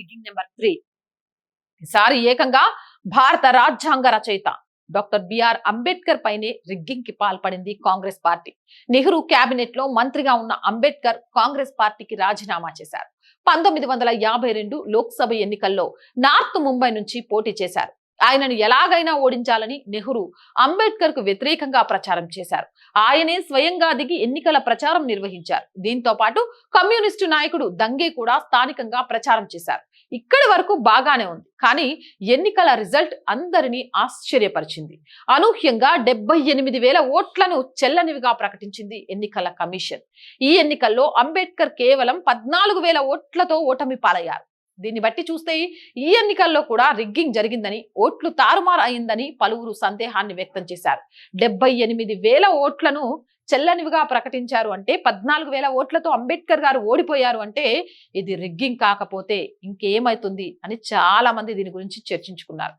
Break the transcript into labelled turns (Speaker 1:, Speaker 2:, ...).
Speaker 1: Rigging number three. ఈసారి ఏకంగా భారత రాజ్యాంగ రచయిత డాక్టర్ బిఆర్ అంబేద్కర్ పైనే రిగ్గింగ్కి పాల్పడింది కాంగ్రెస్ పార్టీ. నెహ్రూ కేబినెట్లో మంత్రిగా ఉన్న అంబేద్కర్ కాంగ్రెస్ పార్టీకి రాజీనామా చేశారు. పంతొమ్మిది వందల యాభై రెండు లోక్సభ ఎన్నికల్లో నార్త్ ముంబై నుంచి పోటీ చేశారు. ఆయనను ఎలాగైనా ఓడించాలని నెహ్రూ అంబేద్కర్కు వ్యతిరేకంగా ప్రచారం చేశారు. ఆయనే స్వయంగా దిగి ఎన్నికల ప్రచారం నిర్వహించారు. దీంతో పాటు కమ్యూనిస్టు నాయకుడు దంగే కూడా స్థానికంగా ప్రచారం చేశారు. ఇక్కడి వరకు బాగానే ఉంది. కానీ ఎన్నికల రిజల్ట్ అందరినీ ఆశ్చర్యపరిచింది. అనూహ్యంగా డెబ్బై ఎనిమిది వేల ఓట్లను చెల్లనివిగా ప్రకటించింది ఎన్నికల కమిషన్. ఈ ఎన్నికల్లో అంబేద్కర్ కేవలం పద్నాలుగు వేల ఓట్లతో ఓటమి పాలయ్యారు. దీన్ని బట్టి చూస్తే ఈ ఎన్నికల్లో కూడా రిగ్గింగ్ జరిగిందని ఓట్లు తారుమారు అయిందని పలువురు సందేహాన్ని వ్యక్తం చేశారు. డెబ్బై ఎనిమిది వేల ఓట్లను చెల్లనివిగా ప్రకటించారు అంటే పద్నాలుగు వేల ఓట్లతో అంబేద్కర్ గారు ఓడిపోయారు అంటే ఇది రిగ్గింగ్ కాకపోతే ఇంకేమవుతుంది అని చాలా మంది దీని గురించి చర్చించుకున్నారు.